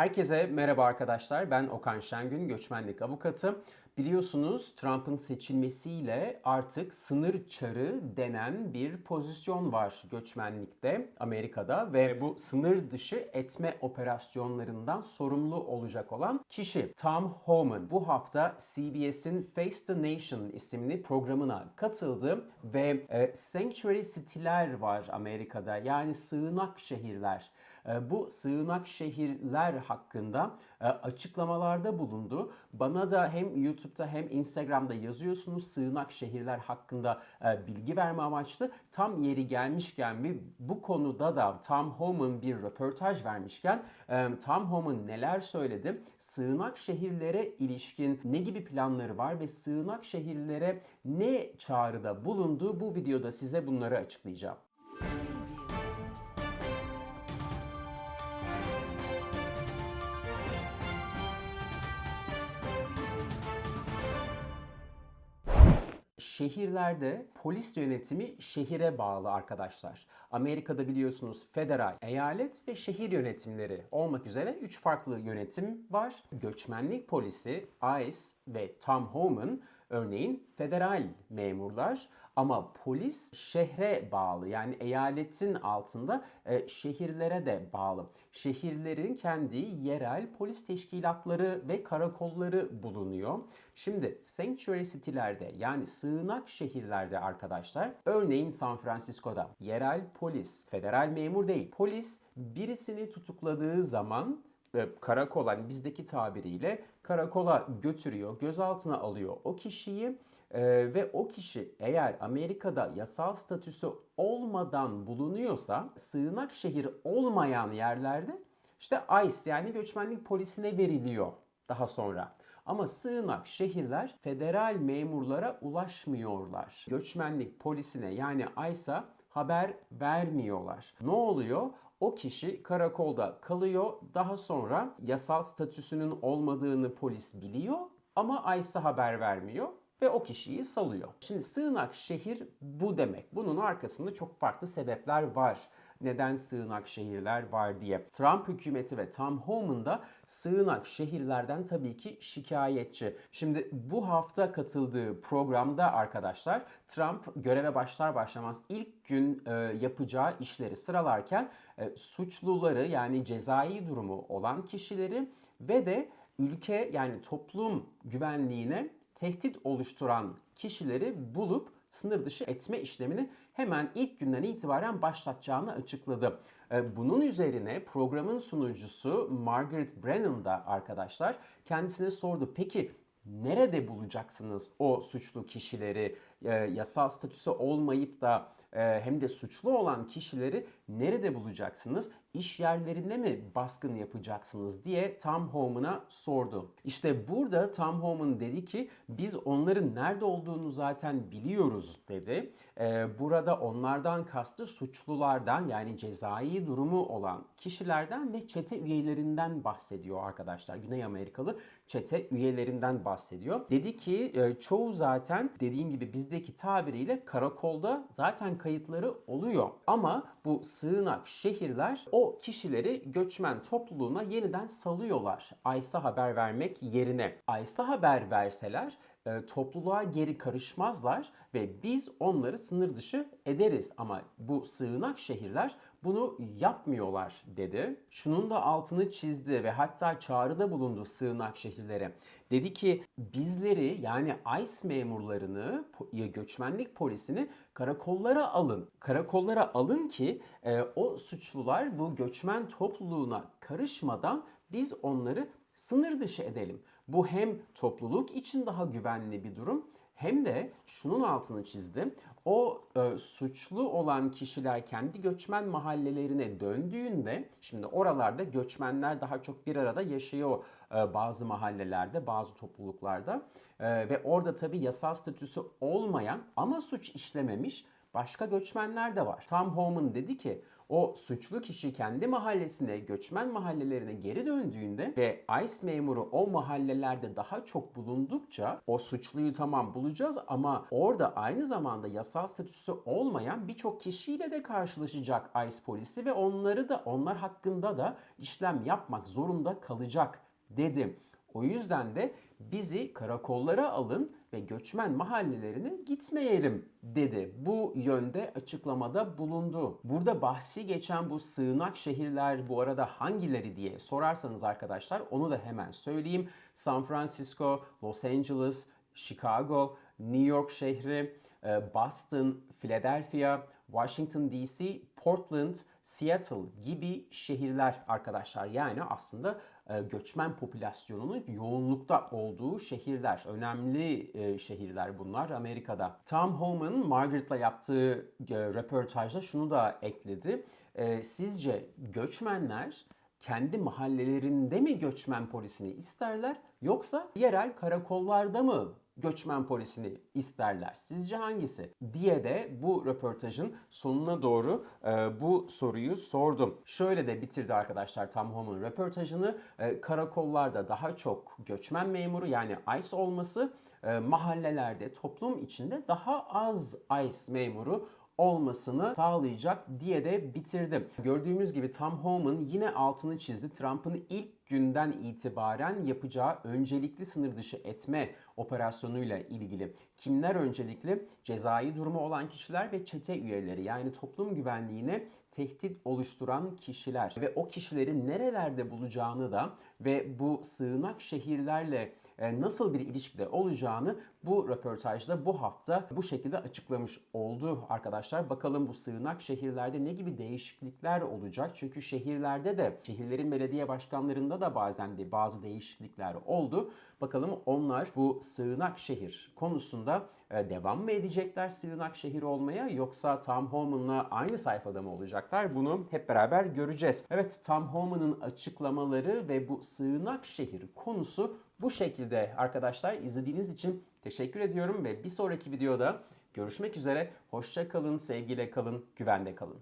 Herkese merhaba arkadaşlar. Ben Okan Şengün, göçmenlik avukatı. Biliyorsunuz Trump'ın seçilmesiyle artık sınır çarı denen bir pozisyon var göçmenlikte Amerika'da ve bu sınır dışı etme operasyonlarından sorumlu olacak olan kişi Tom Homan. Bu hafta CBS'in Face the Nation isimli programına katıldı ve e, Sanctuary City'ler var Amerika'da yani sığınak şehirler. E, bu sığınak şehirler hakkında e, açıklamalarda bulundu. Bana da hem YouTube'da hem Instagram'da yazıyorsunuz sığınak şehirler hakkında e, bilgi verme amaçlı. Tam yeri gelmişken ve bu konuda da Tom Homan bir röportaj vermişken Tom Homan neler söyledi? Sığınak şehirlere ilişkin ne gibi planları var ve sığınak şehirlere ne çağrıda bulundu? Bu videoda size bunları açıklayacağım. Şehirlerde polis yönetimi şehire bağlı arkadaşlar. Amerika'da biliyorsunuz federal, eyalet ve şehir yönetimleri olmak üzere 3 farklı yönetim var. Göçmenlik polisi, ICE ve Tom Homan örneğin federal memurlar ama polis şehre bağlı yani eyaletin altında e, şehirlere de bağlı. Şehirlerin kendi yerel polis teşkilatları ve karakolları bulunuyor. Şimdi sanctuary city'lerde yani sığınak şehirlerde arkadaşlar örneğin San Francisco'da yerel polis, federal memur değil polis birisini tutukladığı zaman e, karakola yani bizdeki tabiriyle karakola götürüyor, gözaltına alıyor o kişiyi ee, ve o kişi eğer Amerika'da yasal statüsü olmadan bulunuyorsa sığınak şehir olmayan yerlerde işte ICE yani göçmenlik polisine veriliyor daha sonra. Ama sığınak şehirler federal memurlara ulaşmıyorlar. Göçmenlik polisine yani ICE'a haber vermiyorlar. Ne oluyor? O kişi karakolda kalıyor. Daha sonra yasal statüsünün olmadığını polis biliyor ama ICE'a haber vermiyor ve o kişiyi salıyor. Şimdi sığınak şehir bu demek. Bunun arkasında çok farklı sebepler var. Neden sığınak şehirler var diye. Trump hükümeti ve Tom Homan da sığınak şehirlerden tabii ki şikayetçi. Şimdi bu hafta katıldığı programda arkadaşlar Trump göreve başlar başlamaz ilk gün e, yapacağı işleri sıralarken e, suçluları yani cezai durumu olan kişileri ve de ülke yani toplum güvenliğine tehdit oluşturan kişileri bulup sınır dışı etme işlemini hemen ilk günden itibaren başlatacağını açıkladı. Ee, bunun üzerine programın sunucusu Margaret Brennan da arkadaşlar kendisine sordu. Peki nerede bulacaksınız o suçlu kişileri, e, yasal statüsü olmayıp da e, hem de suçlu olan kişileri nerede bulacaksınız? İş yerlerine mi baskın yapacaksınız diye Tom Homan'a sordu. İşte burada Tom Homan dedi ki biz onların nerede olduğunu zaten biliyoruz dedi. Ee, burada onlardan kastı suçlulardan yani cezai durumu olan kişilerden ve çete üyelerinden bahsediyor arkadaşlar. Güney Amerikalı çete üyelerinden bahsediyor. Dedi ki e, çoğu zaten dediğim gibi bizdeki tabiriyle karakolda zaten kayıtları oluyor. Ama bu sığınak şehirler o kişileri göçmen topluluğuna yeniden salıyorlar. ICE'a haber vermek yerine. ICE'a haber verseler e, topluluğa geri karışmazlar ve biz onları sınır dışı ederiz. Ama bu sığınak şehirler bunu yapmıyorlar dedi. Şunun da altını çizdi ve hatta çağrıda bulundu sığınak şehirlere. Dedi ki bizleri yani ICE memurlarını, göçmenlik polisini karakollara alın. Karakollara alın ki e, o suçlular bu göçmen topluluğuna karışmadan biz onları sınır dışı edelim. Bu hem topluluk için daha güvenli bir durum hem de şunun altını çizdim. O e, suçlu olan kişiler kendi göçmen mahallelerine döndüğünde şimdi oralarda göçmenler daha çok bir arada yaşıyor e, bazı mahallelerde, bazı topluluklarda e, ve orada tabii yasal statüsü olmayan ama suç işlememiş başka göçmenler de var. Tom Homan dedi ki o suçlu kişi kendi mahallesine, göçmen mahallelerine geri döndüğünde ve ICE memuru o mahallelerde daha çok bulundukça o suçluyu tamam bulacağız ama orada aynı zamanda yasal statüsü olmayan birçok kişiyle de karşılaşacak ICE polisi ve onları da onlar hakkında da işlem yapmak zorunda kalacak dedim. O yüzden de bizi karakollara alın ve göçmen mahallelerine gitmeyelim dedi. Bu yönde açıklamada bulundu. Burada bahsi geçen bu sığınak şehirler bu arada hangileri diye sorarsanız arkadaşlar onu da hemen söyleyeyim. San Francisco, Los Angeles, Chicago, New York şehri, e, Boston, Philadelphia, Washington DC, Portland, Seattle gibi şehirler arkadaşlar. Yani aslında göçmen popülasyonunun yoğunlukta olduğu şehirler. Önemli e, şehirler bunlar Amerika'da. Tom Homan Margaret'la yaptığı e, röportajda şunu da ekledi. E, sizce göçmenler kendi mahallelerinde mi göçmen polisini isterler yoksa yerel karakollarda mı göçmen polisini isterler? Sizce hangisi? Diye de bu röportajın sonuna doğru e, bu soruyu sordum. Şöyle de bitirdi arkadaşlar Tom Homan röportajını. E, karakollarda daha çok göçmen memuru yani ICE olması, e, mahallelerde toplum içinde daha az ICE memuru olmasını sağlayacak diye de bitirdim. Gördüğümüz gibi Tom Homan yine altını çizdi. Trump'ın ilk günden itibaren yapacağı öncelikli sınır dışı etme operasyonuyla ilgili. Kimler öncelikli? Cezai durumu olan kişiler ve çete üyeleri yani toplum güvenliğine tehdit oluşturan kişiler ve o kişileri nerelerde bulacağını da ve bu sığınak şehirlerle nasıl bir ilişkide olacağını bu röportajda bu hafta bu şekilde açıklamış oldu arkadaşlar. Bakalım bu sığınak şehirlerde ne gibi değişiklikler olacak? Çünkü şehirlerde de şehirlerin belediye başkanlarında da bazen de bazı değişiklikler oldu. Bakalım onlar bu sığınak şehir konusunda e, devam mı edecekler sığınak şehir olmaya yoksa Tom Homan'la aynı sayfada mı olacaklar? Bunu hep beraber göreceğiz. Evet Tom Homan'ın açıklamaları ve bu sığınak şehir konusu bu şekilde arkadaşlar izlediğiniz için teşekkür ediyorum ve bir sonraki videoda görüşmek üzere. Hoşça kalın, sevgiyle kalın, güvende kalın.